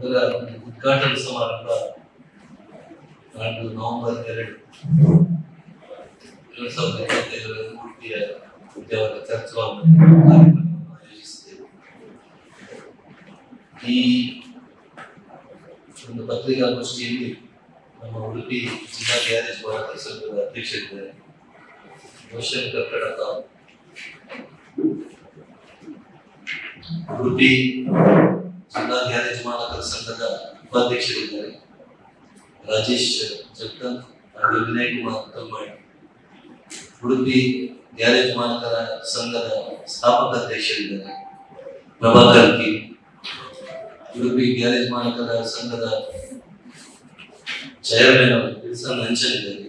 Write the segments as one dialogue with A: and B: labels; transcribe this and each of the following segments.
A: ಅದರ ಉದ್ಘಾಟನಾ ಸಮಾರಂಭ ನಾಡ್ದು ನವೆಂಬರ್ ಎರಡು ಎರಡ್ ಸಾವಿರದ ಇಪ್ಪತ್ತೈದರಲ್ಲಿ ಉಡುಪಿಯ ವಿದ್ಯಾವರ್ಗ ಚರ್ಚ್ ಹಾಲ್ನಲ್ಲಿ ಕಾರ್ಯಕ್ರಮವನ್ನು ಆಯೋಜಿಸಿದ್ದೇವೆ ಈ ಒಂದು ಪತ್ರಿಕಾಗೋಷ್ಠಿಯಲ್ಲಿ ನಮ್ಮ ಉಡುಪಿ ಜಿಲ್ಲಾ ಗ್ಯಾರೇಜ್ ಮಾಲಕರ ಸಂಘದ ಅಧ್ಯಕ್ಷರಿದ್ದಾರೆ ಶಿವಶಂಕರ್ ಕಡಕ ಉಡುಪಿ ಜಿಲ್ಲಾ ಗ್ಯಾರೇಜ್ ಮಾಲಕರ ಸಂಘದ ಉಪಾಧ್ಯಕ್ಷರಿದ್ದಾರೆ. ರಾಜೇಶ್ ಜಗದಂತ್ ಹಾಗೂ ವಿನಯ್ ಕುಮಾರ್ ತಮ್ಮಾಡಿ ಉಡುಪಿ ಗ್ಯಾರೇಜ್ ಮಾಲಕರ ಸಂಘದ ಸ್ಥಾಪಕ ಅಧ್ಯಕ್ಷರಿದ್ದಾರೆ. ಪ್ರಭಾಕರ್ ಕಿ. ಉಡುಪಿ ಗ್ಯಾರೇಜ್ ಮಾಲಕರ ಸಂಘದ ಚೇರ್ಮನ್ ಅವರು ವಿಲ್ಸನ್ ನಂಚನ್ ಇದ್ದಾರೆ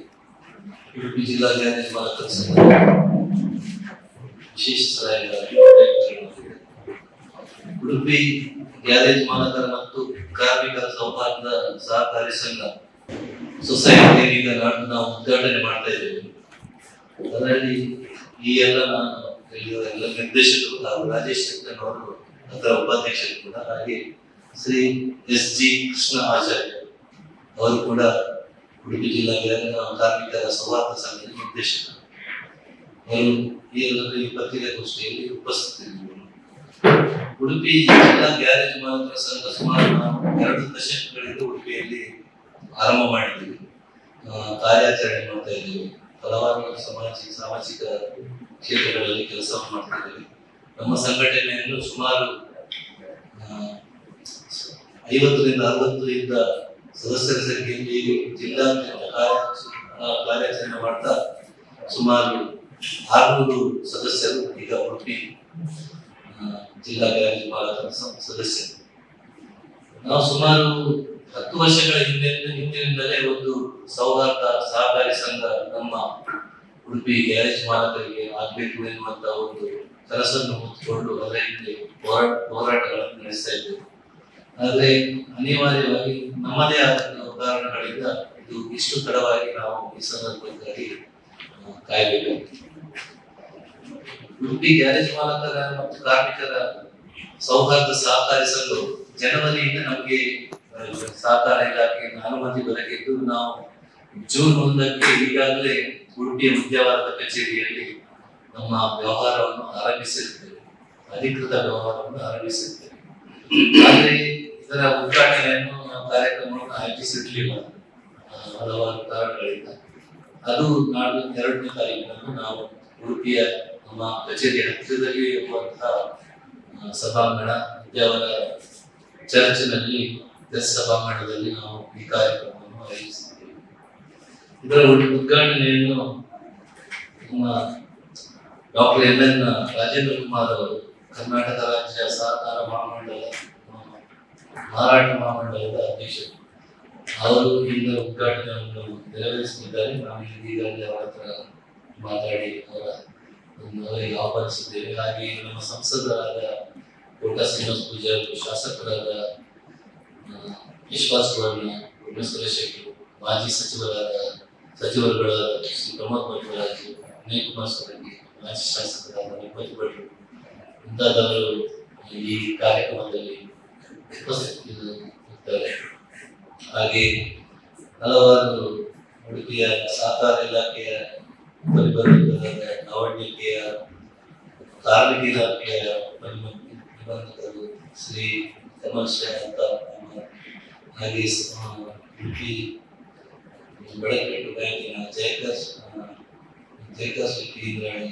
A: ಉಡುಪಿ ಜಿಲ್ಲಾ ಗ್ಯಾರೇಜ್ ಮಾಲಕರ ಸಂಘದ ವಿಶೇಷ ಸಲಹೆಗಾರ ಉಡುಪಿ ಗ್ಯಾರೇಜ್ ಮಾಲಕರ ಮತ್ತು ಕಾರ್ಮಿಕರ ಸೌಹಾರ್ದ ಸಹಕಾರಿ ಸಂಘ ಸೊಸೈಟಿ ಈಗ ನಾವು ಉದ್ಘಾಟನೆ ಮಾಡ್ತಾ ಇದ್ದೇವೆ. ಅದರಲ್ಲಿ ಈ ಎಲ್ಲ ನಾನು ಎಲ್ಲ ನಿರ್ದೇಶಕರು ಹಾಗೂ ರಾಜೇಶ್ ಶೆಟ್ಟರ್ ಅವರು, ಅದರ ಉಪಾಧ್ಯಕ್ಷರು ಕೂಡ, ಹಾಗೆ ಶ್ರೀ ಎಸ್ ಜಿ ಕೃಷ್ಣ ಆಚಾರ್ಯ ಅವರು ಕೂಡ ಉಡುಪಿ ಜಿಲ್ಲಾ ಕಾರ್ಮಿಕರ ಸೌಹಾರ್ದ ಸಂಘದ ನಿರ್ದೇಶಕರು. ಅವರು ಈ ಎಲ್ಲರೂ ಈ ಪತ್ರಿಕಾಗೋಷ್ಠಿಯಲ್ಲಿ ಉಪಸ್ಥಿತರಿದ್ದರು. ಉಡುಪಿ ಜಿಲ್ಲಾ ಗ್ಯಾರೇಜ್ ಮಾತ್ರ ಸಂಘ ಸುಮಾರು ನಾವು ಎರಡು ದಶಕಗಳಿಂದ ಉಡುಪಿಯಲ್ಲಿ ಆರಂಭ ಮಾಡಿದ್ದೀವಿ. ಕಾರ್ಯಾಚರಣೆ ಮಾಡ್ತಾ ಇದ್ದೀವಿ. ಹಲವಾರು ಸಾಮಾಜಿಕ ಸಾಮಾಜಿಕ ಕ್ಷೇತ್ರಗಳಲ್ಲಿ ಕೆಲಸ ಮಾಡ್ತಾ ನಮ್ಮ ಸಂಘಟನೆಯನ್ನು ಸುಮಾರು ಐವತ್ತರಿಂದ ಅರವತ್ತರಿಂದ ಸದಸ್ಯರ ಸಂಖ್ಯೆಯಲ್ಲಿ ಜಿಲ್ಲಾ ಕಾರ್ಯಾಚರಣೆ ಮಾಡ್ತಾ ಸುಮಾರು ಆರುನೂರು ಸದಸ್ಯರು ಈಗ ಉಡುಪಿ ಜಿಲ್ಲಾ ಗ್ಯಾರೇಜ್ ಭಾರತ ಸದಸ್ಯರು. ನಾವು ಸುಮಾರು ಹತ್ತು ವರ್ಷಗಳ ಹಿಂದೆ ಹಿಂದಿನಿಂದಲೇ ಒಂದು ಸೌಹಾರ್ದ ಸಹಕಾರಿ ಸಂಘ ನಮ್ಮ ಉಡುಪಿ ಗ್ಯಾರೇಜ್ ಮಾಲಕರಿಗೆ ಆಗ್ಬೇಕು ಎನ್ನುವಂತ ಒಂದು ಕನಸನ್ನು ಹೊತ್ತುಕೊಂಡು ಅದರ ಹಿಂದೆ ಹೋರಾಟ ಹೋರಾಟಗಳನ್ನು ನಡೆಸ್ತಾ ಇದ್ದೇವೆ. ಆದರೆ ಅನಿವಾರ್ಯವಾಗಿ ನಮ್ಮದೇ ಆದ ಕಾರಣಗಳಿಂದ ಇದು ಇಷ್ಟು ತಡವಾಗಿ ನಾವು ಈ ಸಂದರ್ಭಕ್ಕಾಗಿ ಕಾಯಬೇಕಾಗಿದೆ ಉಡುಪಿ ಗ್ಯಾರೇಜ್ ಮಾಲಕರ ಮತ್ತು ಕಾರ್ಮಿಕರ ಸೌಹಾರ್ದ ಸಹಕಾರಿಸಲು ಜನವರಿಯಿಂದ ನಮಗೆ ಸಹಕಾರ ಇಲಾಖೆಯಿಂದ ಅನುಮತಿ ದೊರಕಿದ್ದು ನಾವು ಜೂನ್ ಒಂದಕ್ಕೆ ಈಗಾಗಲೇ ಉಡುಪಿಯ ಮುಖ್ಯವಾದ ಕಚೇರಿಯಲ್ಲಿ ನಮ್ಮ ವ್ಯವಹಾರವನ್ನು ಆರಂಭಿಸಿರುತ್ತೇವೆ ಅಧಿಕೃತ ವ್ಯವಹಾರವನ್ನು ಆರಂಭಿಸಿರುತ್ತೇವೆ ಆದರೆ ಇದರ ಉದ್ಘಾಟನೆಯನ್ನು ನಾವು ಕಾರ್ಯಕ್ರಮವನ್ನು ಆಯೋಜಿಸಿರ್ಲಿಲ್ಲ. ಹಲವಾರು ಕಾರಣಗಳಿಂದ. ಅದು ನಾಡ್ದು ಎರಡನೇ ತಾರೀಕಿನಂದು ನಾವು ಉಡುಪಿಯ ನಮ್ಮ ಕಚೇರಿ ಹತ್ತಿರದಲ್ಲಿ ಇರುವಂತಹ ಸಭಾಂಗಣ ವಿದ್ಯಾವರ ಚರ್ಚ್ನಲ್ಲಿ ಪ್ರೆಸ್ ಸಭಾಂಗಣದಲ್ಲಿ ನಾವು ಈ ಕಾರ್ಯಕ್ರಮವನ್ನು ಆಯೋಜಿಸಿದ್ದೇವೆ. ಇದರ ಉದ್- ಉದ್ಘಾಟನೆಯನ್ನು ನಮ್ಮ doctor N N Rajendra Kumar ಅವರು, ಕರ್ನಾಟಕ ರಾಜ್ಯ ಸಹಕಾರ ಮಹಾಮಂಡಲ ಮಾರಾಟ ಮಹಾಮಂಡಲದ ಅಧ್ಯಕ್ಷರು ಅವರು ಈಗ ಉದ್ಘಾಟನೆಯನ್ನು ನೆರವೇರಿಸುತ್ತಿದ್ದಾರೆ ನಾವು ಈಗಾಗಲೇ ಅವರ ಹತ್ರ ಮಾತಾಡಿ ಅವರ ಅವರಿಗೆ ಆಹ್ವಾನಿಸಿದ್ದೇವೆ ಹಾಗೆ ನಮ್ಮ ಸಂಸದರಾದ ಕೋಟಾ ಶ್ರೀನಿವಾಸ ಪೂಜಾರಿ ಶಾಸಕರಾದ ವಿಶ್ವಾಸ್ ವರ್ಣ ಉಮೇಶ್ವರ ಶೆಟ್ಟಿ, ಮಾಜಿ ಸಚಿವರಾದ ಸಚಿವರುಗಳ ಶ್ರೀ ಪ್ರಮೋದ್ ಭಟ್ರಾಜ್ ವಿನಯ್ ಕುಮಾರ್ ಸೊರಂಗಿ ಮಾಜಿ ಶಾಸಕರಾದ ನಿಪತಿ ಭಟ್ರು ಮುಂತಾದವರು ಈ ಕಾರ್ಯಕ್ರಮದಲ್ಲಿ ಉಪಸ್ಥಿತರಿರುತ್ತಾರೆ ಹಾಗೆ ಹಲವಾರು ಉಡುಪಿಯ ಸಹಕಾರ ಇಲಾಖೆಯ ಪರಿಬಂಧಕರಾದ ಲಾವಣ್ಯಕೆಯ ಕಾರ್ಮಿಕ ಇಲಾಖೆಯ ಪರಿಬಂಧ- ನಿಬಂಧಕರು ಶ್ರೀ ಕಮಲ್ ಶಾ ಅಂತ ನಮ್ಮ ಹಾಗೆ ಸ- ಆ, ಉಡುಪಿ ಬೆಳಕಟ್ಟು ಬ್ಯಾಂಕಿನ ಜಯಕಾಶ್ ಆ, ಜಯಕಾಶ್ ಇಂದ್ರಾಣಿ